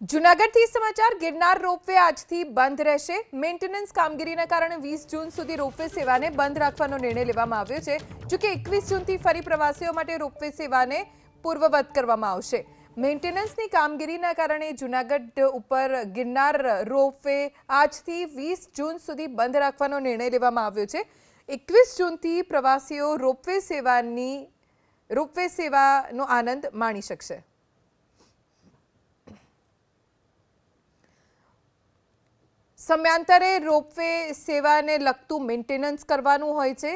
જુનાગઢથી સમાચાર, ગિરનાર રોપવે આજથી બંધ રહેશે. મેન્ટેનન્સ કામગીરીના કારણે વીસ જૂન સુધી રોપવે સેવાને બંધ રાખવાનો નિર્ણય લેવામાં આવ્યો છે જોકે એકવીસ જૂનથી ફરી પ્રવાસીઓ માટે રોપવે સેવાને પૂર્વવત કરવામાં આવશે. મેન્ટેનન્સની કામગીરીના કારણે જુનાગઢ ઉપર ગિરનાર રોપવે આજથી વીસ જૂન સુધી બંધ રાખવાનો નિર્ણય લેવામાં આવ્યો છે. એકવીસ જૂનથી પ્રવાસીઓ રોપવે સેવાની, રોપવે સેવાનો આનંદ માણી શકશે. સમયાંતરે રોપવે સેવાને લગતું મેન્ટેનન્સ કરવાનું હોય છે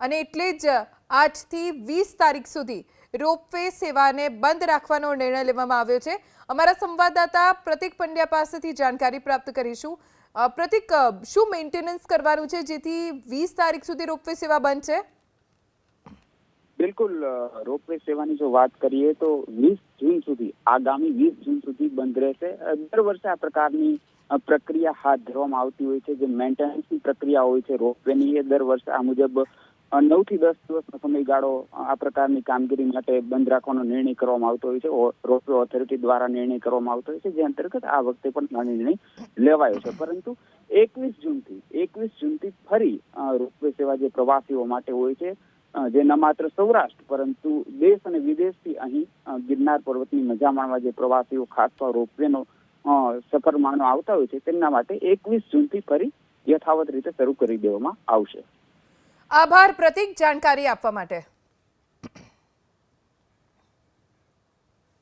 અને એટલે જ આજથી વીસ તારીખ સુધી રોપવે સેવાને બંધ રાખવાનો નિર્ણય લેવામાં આવ્યો છે. અમારા સંવાદદાતા પ્રતિક પંડ્યા પાસેથી જાણકારી પ્રાપ્ત કરીશું. પ્રતિક શું મેન્ટેનન્સ કરવાનું છે જેથી વીસ તારીખ સુધી રોપવે સેવા બંધ છે? બિલકુલ રોપવે સેવાની જો વાત કરીએ તો વીસ જૂન સુધી, આગામી વીસ જૂન સુધી બંધ રહેશે. દર વર્ષે આ પ્રકારની પ્રક્રિયા હાથ ધરવામાં આવતી હોય છે. જે મેન્ટેનન્સની પ્રક્રિયા હોય છે. રોપવેની એ દર વર્ષે આ મુજબ નવથી દસ દિવસનો સમયગાળો આ પ્રકારની કામગીરી માટે બંધ રાખવાનો નિર્ણય કરવામાં આવતો હોય છે. રોપવે ઓથોરિટી દ્વારા નિર્ણય કરવામાં આવતો હોય છે. જે અંતર્ગત આ વખતે પણ આ નિર્ણય લેવાયો છે. પરંતુ એકવીસ જૂનથી એકવીસ જૂનથી ફરી રોપવે સેવા જે પ્રવાસીઓ માટે હોય છે જે ન માત્ર સૌરાષ્ટ્ર, પરંતુ દેશ અને વિદેશથી અહીં ગિરનાર પર્વતની મજા માણવા જે પ્રવાસીઓ ખાસ તો રોપવેનો સફર માણો આવતા હોય છે, તેમના માટે એકવીસ જૂનથી ફરી યથાવત રીતે શરૂ કરી દેવામાં આવશે. આભાર, પ્રતિક જાણકારી આપવા માટે.